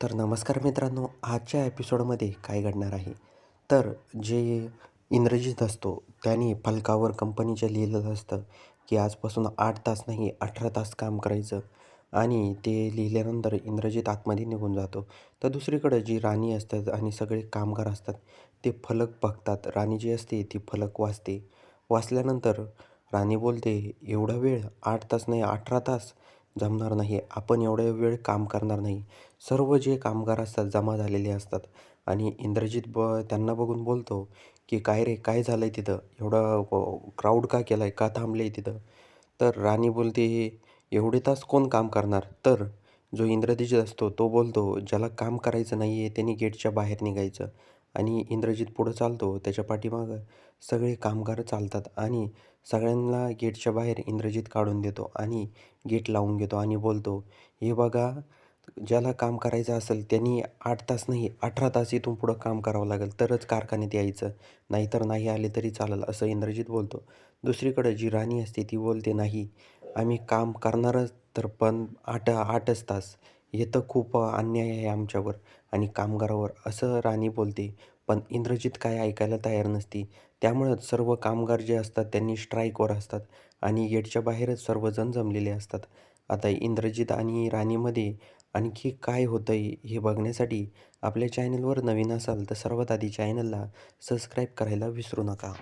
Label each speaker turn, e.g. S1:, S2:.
S1: तर नमस्कार मित्रांनो आजच्या एपिसोडमध्ये काय घडणार आहे? तर जे इंग्रजीत असतो त्याने फलकावर कंपनीच्या लिहिलेलं असतं की आजपासून आठ तास नाही अठरा तास काम करायचं आणि ते लिहिल्यानंतर इंद्रजीत आतमध्ये निघून जातो. तर दुसरीकडे जी राणी असतात आणि सगळे कामगार असतात ते फलक बघतात. राणी जी असते ती फलक वाचते. वाचल्यानंतर राणी बोलते एवढा वेळ आठ तास नाही अठरा तास जमणार नाही. आपण एवढे वेळ काम करणार नाही. सर्व जे कामगार असतात जमा झालेले असतात आणि इंद्रजित ब त्यांना बघून बोलतो की काय रे काय झालं आहे तिथं? एवढा क्राऊड का केला आहे का थांबले आहे तिथं? तर राणी बोलते एवढे तास कोण काम करणार? तर जो इंद्रजित असतो तो बोलतो ज्याला काम करायचं नाही आहे त्यांनी गेटच्या बाहेर निघायचं. आणि इंद्रजित पुढं चालतो त्याच्या पाठीमागं सगळे कामगार चालतात आणि सगळ्यांना गेटच्या बाहेर इंद्रजित काढून देतो आणि गेट लावून घेतो आणि बोलतो हे बघा ज्याला काम करायचं असेल त्यांनी आठ तास नाही अठरा तास इथून पुढं काम करावं लागेल तरच कारखान्यात यायचं नाहीतर नाही आले तरी चालेल असं इंद्रजित बोलतो. दुसरीकडं जी राणी असते ती बोलते नाही आम्ही काम करणारच तर पण आठ आठच तास हे तर खूप अन्याय आहे आमच्यावर आणि कामगारावर असं राणी बोलते. पण इंद्रजित काय ऐकायला तयार नसती. त्यामुळं सर्व कामगार जे असतात त्यांनी स्ट्राईकवर असतात आणि गेटच्या बाहेरच सर्वजण जमलेले असतात. आता इंद्रजित आणि राणीमध्ये आणखी काय होतं आहे हे बघण्यासाठी आपल्या चॅनलवर नवीन असाल तर सर्वात आधी चॅनलला सबस्क्राईब करायला विसरू नका.